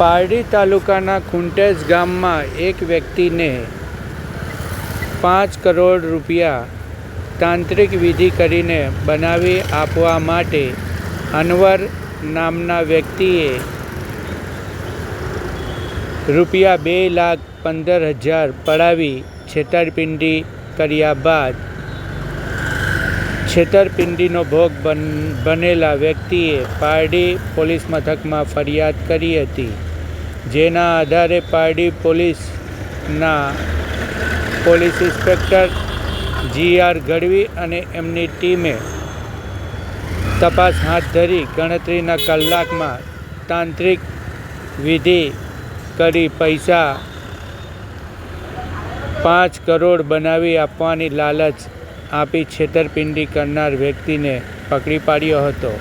પારડી તાલુકાના કુંટેજ ગામમાં એક વ્યક્તિને પાંચ કરોડ રૂપિયા તાંત્રિક વિધિ કરીને બનાવી આપવા માટે અનવર નામના વ્યક્તિએ રૂપિયા બે લાખ પંદર હજાર પડાવી છેતરપિંડી કર્યા બાદ છેતરપિંડીનો ભોગ બન, બનેલા વ્યક્તિએ પારડી પોલીસ મથકમાં ફરિયાદ કરી હતી. જેના આધારે પારડી પોલીસના police inspector G R Gadhvi અને એમની ટીમે તપાસ હાથ ધરી ગણતરીના કલાકમાં તાંત્રિક વિધિ કરી પૈસા પાંચ કરોડ બનાવી આપવાની લાલચ આપી છેતરપિંડી કરનાર વ્યક્તિને પકડી પાડ્યો હતો.